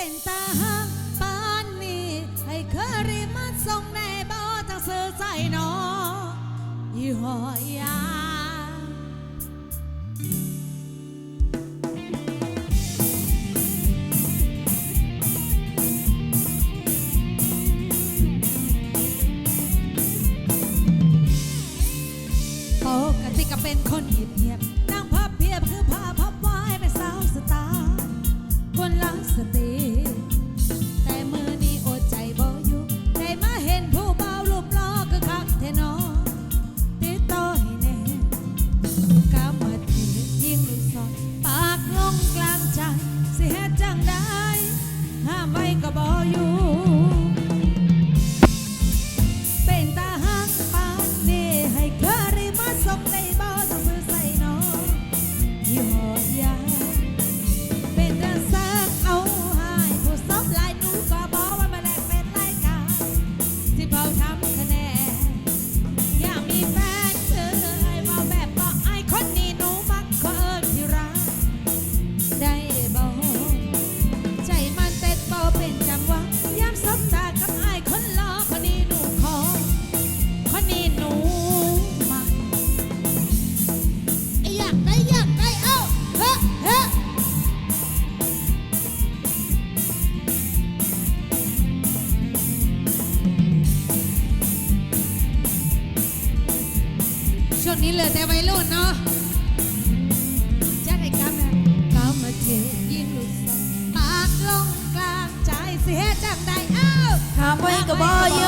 เป็นตาหักปานนี้ ให้เคยรีมาส่งในบ่ทางซื้อใจหนอยี่ห้อยากติก็เป็นคนเงียบๆนั่งพับเพียบคือผ้าพับไว้เป็นสาวสตาร์คนละสติ แต่วัยรุ่นเนาะจะได้กำนะกำมาเทยินลูกสองปากลงกลางใจเสียจังใดเอ้าข้ามไปก็บ่ยอม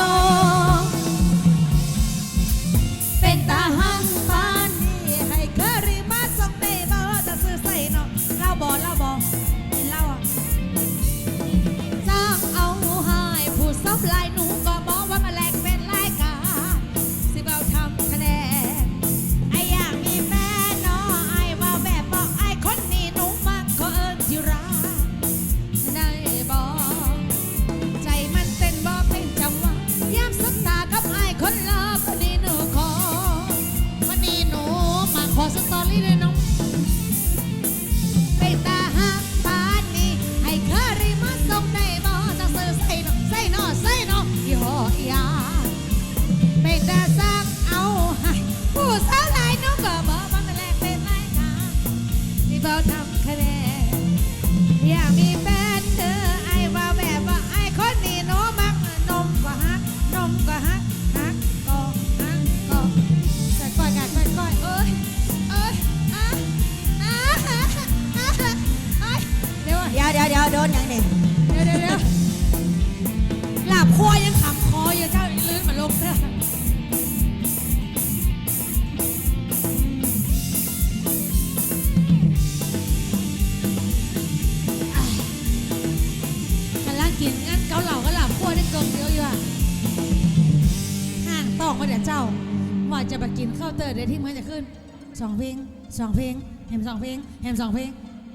แฮมสองเพลงแฮมสองเพลง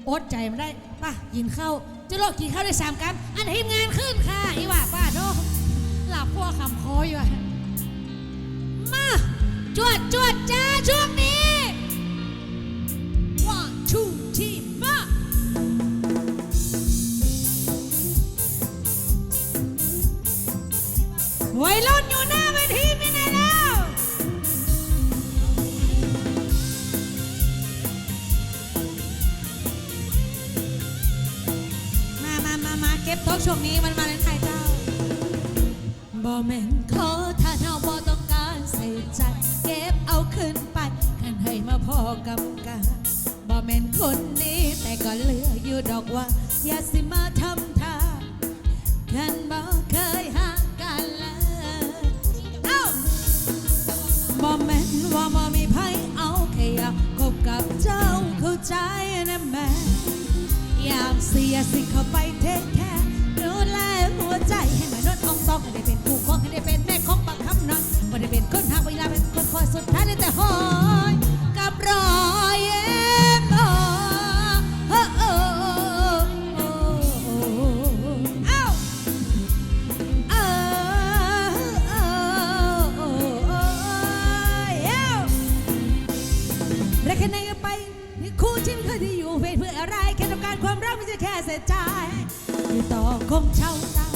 อดใจมันได้ป่ะกินข้าวจะโลกกินข้าวได้สามกันอันทีมงานขึ้นค่ะอีว่าป้าโดหลับพวกคำคออยู่มาจวดจวดจ้าช่วงนี้ กช่วงนี้มันมาเลนไทยเจ้าบ่แม่นขอถ้าเฮาบ่ต้องการใส่ใจเก็บเอาขึ้นไปคันให้มาพอกับกันบ่แม่นคนนี้แต่ก็เหลืออยู่ดอกว่า อย่าสิมาทำท่ากันบ่เคยห่างกันเลยเอ้าบ่แม่นว่าบ่มีไผเอาแค่อยากคบกับเจ้าเข้าใจนะแม่อยากเสียสิเข้าไป ใจให้มานอนอองซองให้ได้เป็นผู้ครองให้ได้เป็นแม่ของบังคำนอนบ่ได้เป็นคนหาเวลาเป็นคนคอยสุดท้ายเลยแต่หอยกับรอยเอ็มโอเอ้และแค่ไหนก็ไปคู่ที่ไม่เคยที่อยู่เป็นเพื่ออะไร แค่ต้องการความรักไม่ใช่แค่เสียใจอยู่ต่อคงเช่าตา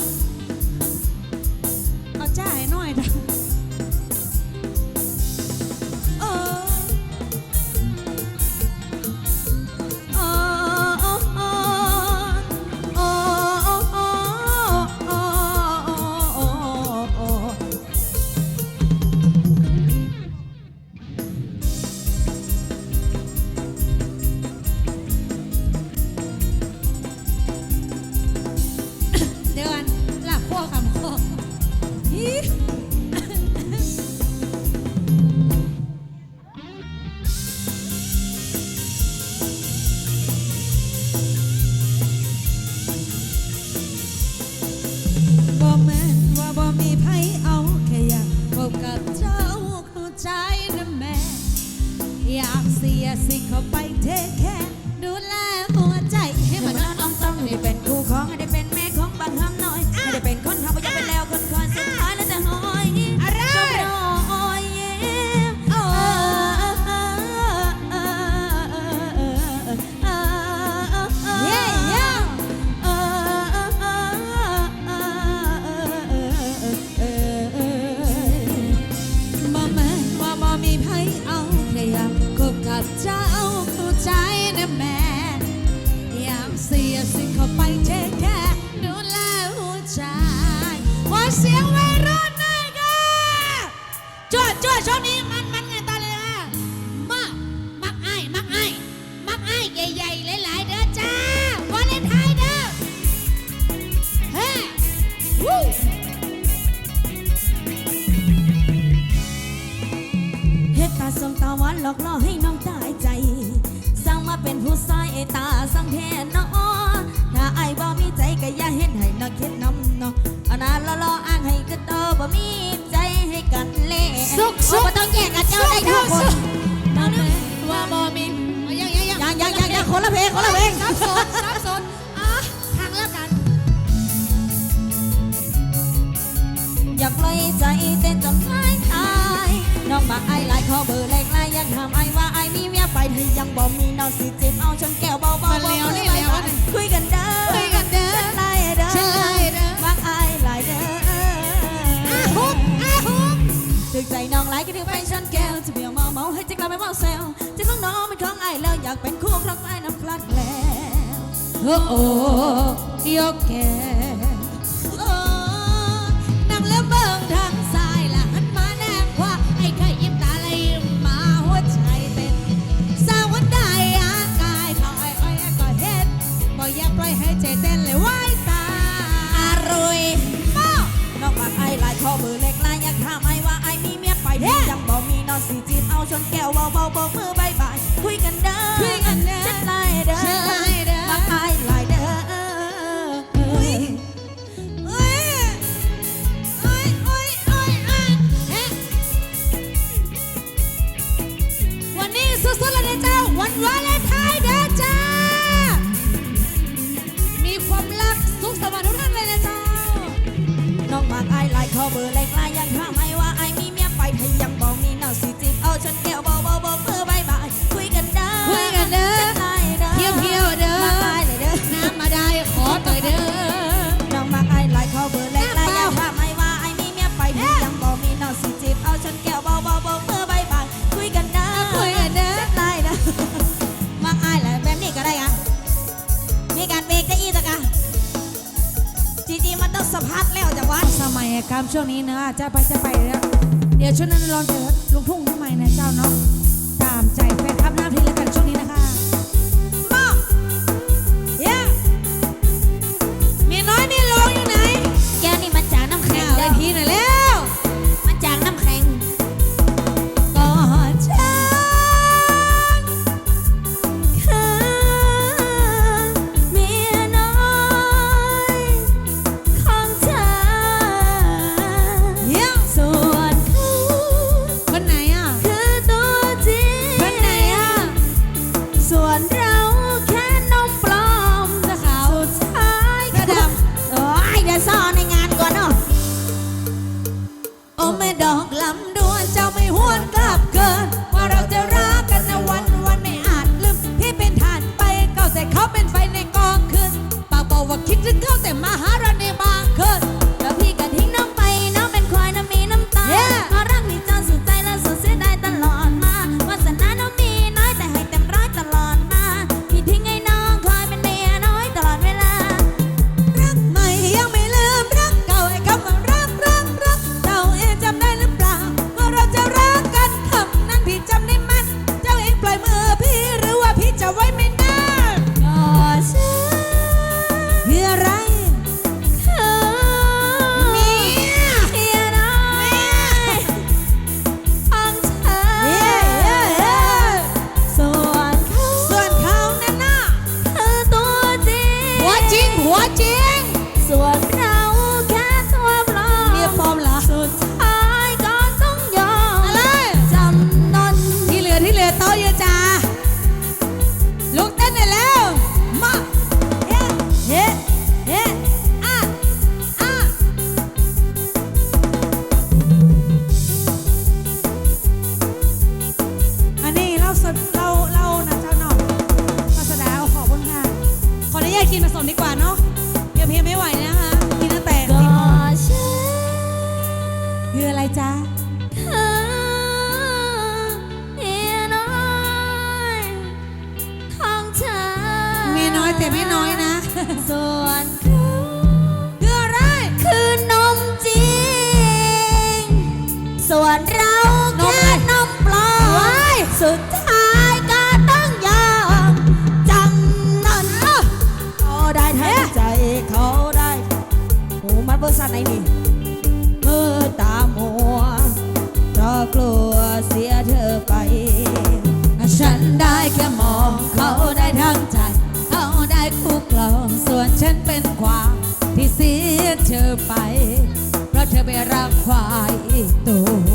ถ้าเจ้าเข้าใจนะแม่ยามเสียสิเข้าไปเทแค่ดูแลหัวใจขอเสียงไวรุ่นหน่อยค่ะจวดจวดช่วงนี้มา อนหลอกล่อให้น้องตายใจ สร้างมาเป็นผู้ชายตาสังเทนเนอะถ้าไอบ่มีใจก็อย่าเห็นให้น้องคิดน้ำเนาะเอานาละล่ออ้างให้ก็โตบ่มีใจให้กันเล่สุขสุขต้องแยกกันเจ้าได้ทุกคนน้องว่าบ่มีอย่างยังยังยังยังยังคนละเพลงคนละเพลงซับซ้อนซับซ้อนอะทางเลือกันอย่าปล่อยใจเต้นจนท้ายตายน้องมาไอ้หลายขอเบอร์ ไปหรือยังบอกมีน้องสิจิบเอาชนแก้วเบาๆมันเลี้ยวนี่เลี้ยวคุยกันเด้อคุยกันเด้อ ไล่เด้อช่นไล่เด้อ มักอายหลายเด้ออาฮุบอาฮุบ ถึงใจน้องหลายก็ถึงไปชนแก้วจะเบี่ยวเมาเมาให้จิกลาไปเมาแซวจะของน้องเป็นของอายแล้วอยากเป็นคู่ครองไอน้ำคลัดแล้ว โอ้โอ้ยกแก้ำช่วงนี้เนอะจะไปจะไปแล้วเดี๋ยวช่วงนั้นร้อนเพลงลูกทุ่งทำไมนะเจ้าเนาะ bate. ไม่น้อยนะ ส่วนคืออะไรคือนมจริง ส่วนเราแค่นมปลอมสุดท้ายก็ต้องยอมจำนนขาได้ทัใจเขาได้หูมัดเบอร์สันไหนนี่มือตามัวรากลัวเสียเธอไป ฉันได้แค่มอง ฉันเป็นควายที่เสียเธอไป เพราะเธอไม่รักควายอีกตัว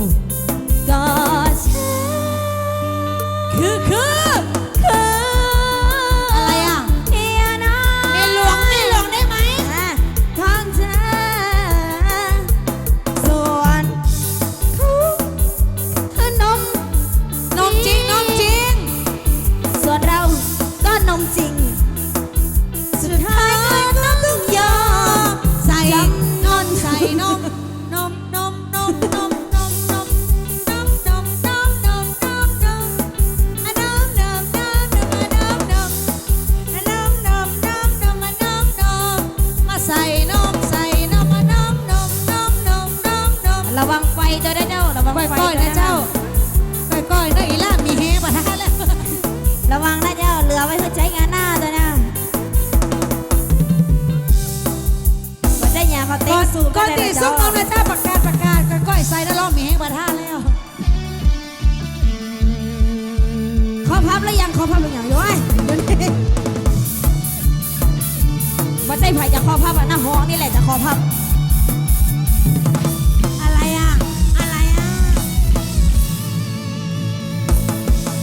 จะขอพับอะหน้าห้องนี่แหละจะขอพับ อะไรอะ อะไรอะ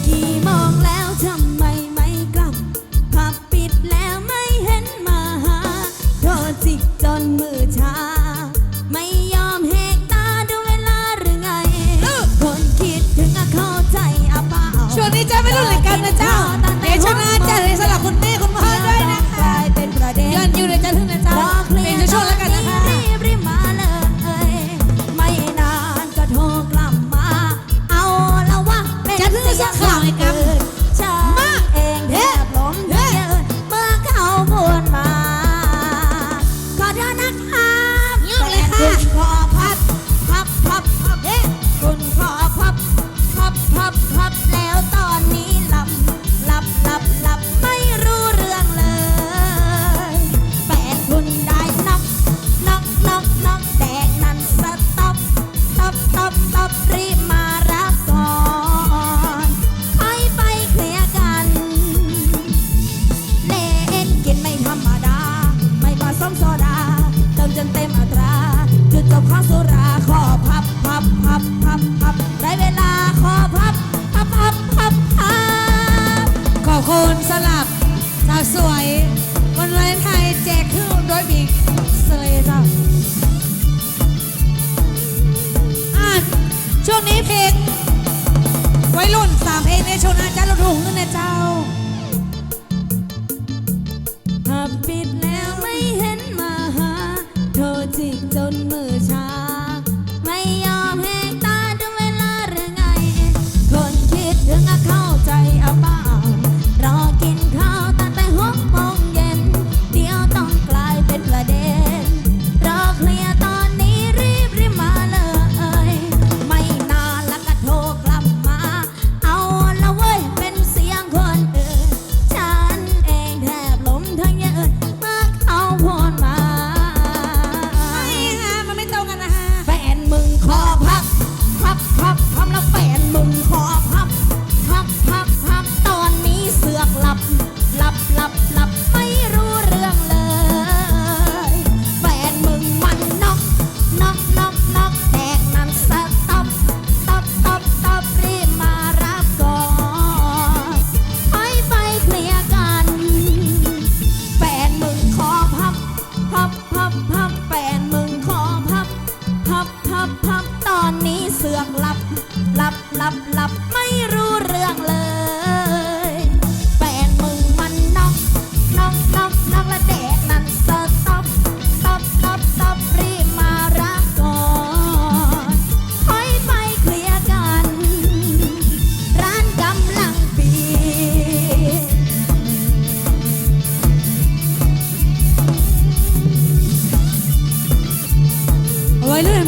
กี่มองแล้วทำไมไม่กลับพับปิดแล้วไม่เห็นมาหาโทษจิกจนมือชา ไม่ยอมเหกตาดูเวลาหรือไง คนคิดถึงอะเข้าใจอะเปล่า ช่วงนี้จะไม่รู้แรงกันนะจ๊ะ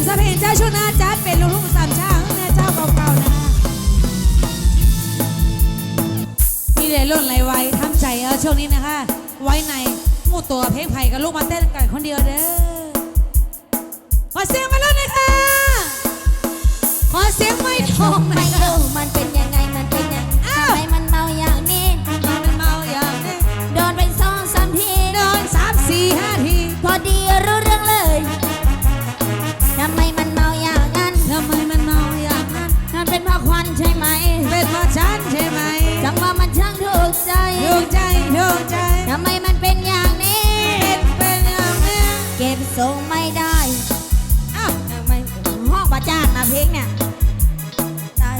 สะเพเจ้าชุนาจ้าเป็นลูกทุ่งสามชาข้างหน้เจ้าเก่าๆนะนี่เลยล่นไหลไว้ทำใจเออช่วงนี้นะคะ ไว้ในหมู่ตัวเพลงไผ่กับลูกมาเต้นกันคนเดียวเด้อขอเสียงมาแล้วนะคะขอเสียงไม่ทองหน่อยค่มันเป็นยัง เก็บทรงไม่ได้อ้าวทำไมห้องประจานนะเพลงเนี่ยตาย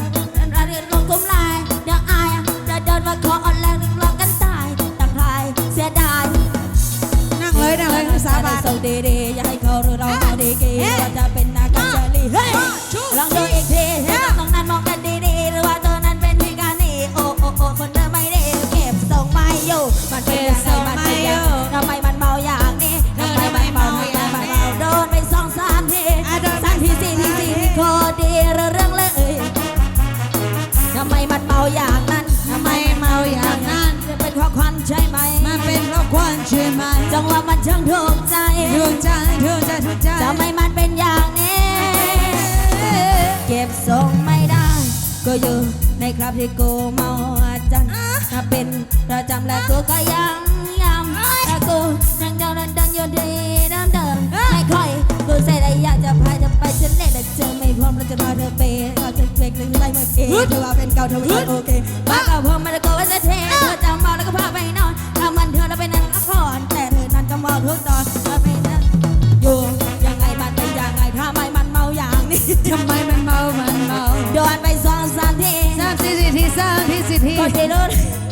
เราเรียนลงกลุ่มไลน์เดี๋ยวอายจะเดินมาขอออนแรงลองกันตายตั้งทายเสียดายนั่งเลยนั่งเลยคือสาบานส่งดีๆ ไหมมันเป็นเพราะควันใช่ไหมจังหวะมันช่างถูกใจดวงใจดวงใจดวงใจทำไมมันเป็นอย่างนี้ เก็บทรงไม่ได้ ก็อยู่ในคราบที่กูเมาจันถ้าเป็นประจำและกูก็ยังย้ำแต่กูยังเดินเดินเดินอยู่ดีเดินเดินไม่ค่อยกูใส่ได้อยากจะพายจะไปฉันเล่นแต่เจอไม่พร้อมเราจะรอเธอเปย์เราจะเฟกหรืออะไรไม่เองเธอว่าเป็นเก่าเธอไม่โอเคว่าเก่าพอมาแล้วก็ว่าจะเทเธอจะเมาแล้วก็พาไปนอน อนั้นก็เมาทุกตอนทำไมนะอยู่ยังไงมันเป็นยังไงทำไมมันเมาอย่างนี้ทำไมมันเมา มันเมาโดนไปสองสามทีสามสี่สี่ทีสามทีสี่ที ก็ที่รู้ท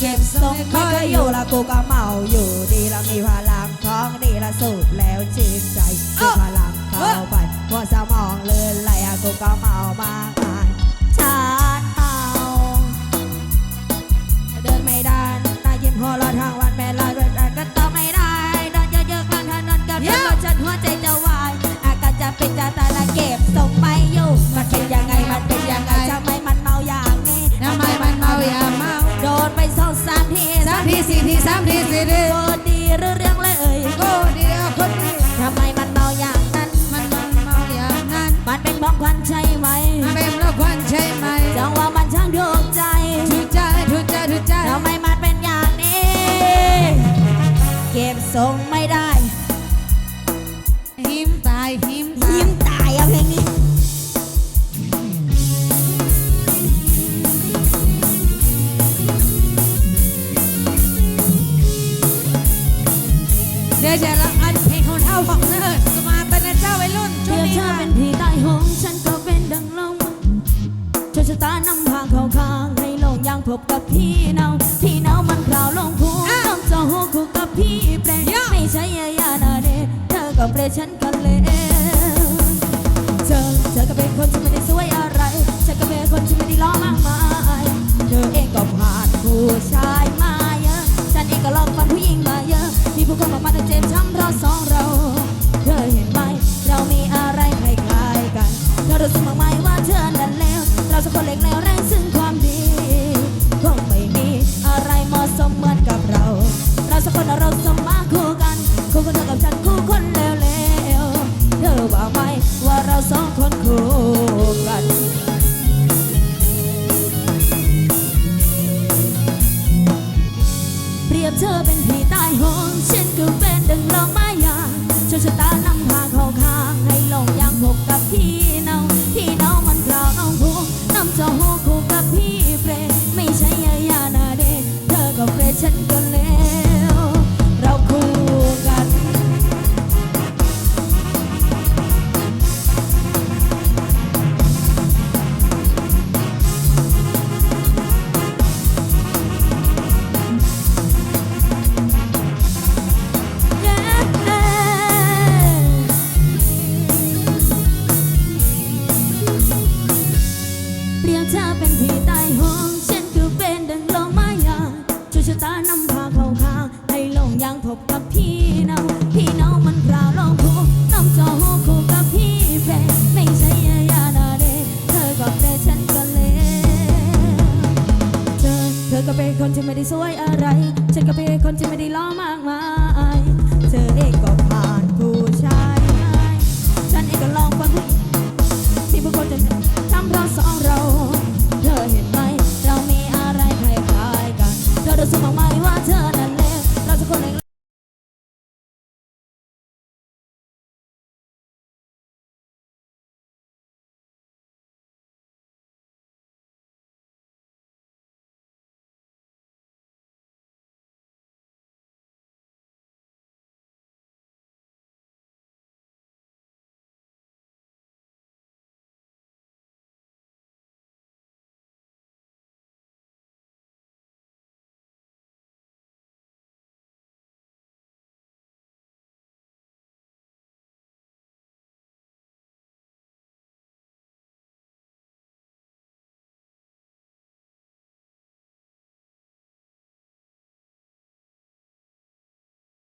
เก็บทรงไม่ก็อยู่ละกูก็เมาอยู่ดีละมีพลังท้องดีละสูบแล้วชื่นใจมีพลังเข้าไปหัวสมองเลื่อนไหลอะกูก็เมามากมายฉันเมาเดินไม่ได้ได้ยินหัวเราะทางวันแม่ลอยด้วยกันก็ต่อไม่ได้เดินเยอะๆกลางถนนกับรถรถจนหัวใจจะวายอาการจะเป็นจะตายละเก็บส่งไม่อยู่มันเป็น ทีสี่ทีสามทีสี่ทีหรือเรื่องเลยโอดีคนดีทำไมมันเมาอย่างนั้น มันมันเมาอย่างนั้น มันเป็นบ้องควันใจ ชะตานำทางเข้าข้างให้ลงยังพบกับพี่เนาพี่เนามันคราวลงพุงน้องจะหูคู่กับพี่เปรไม่ใช่ยายานาเดเธอก็เปรฉันก็เลวเธอเธอก็เป็นคนที่ไม่ได้สวยอะไรฉันก็เป็นคนที่ไม่ได้ล้อมากมายเธอเองก็ผ่านผู้ชายมาเยอะฉันเองก็ลองฟันผู้หญิงมาเยอะมีผู้คนมากมายแต่เจ็บช้ำเพราะสอง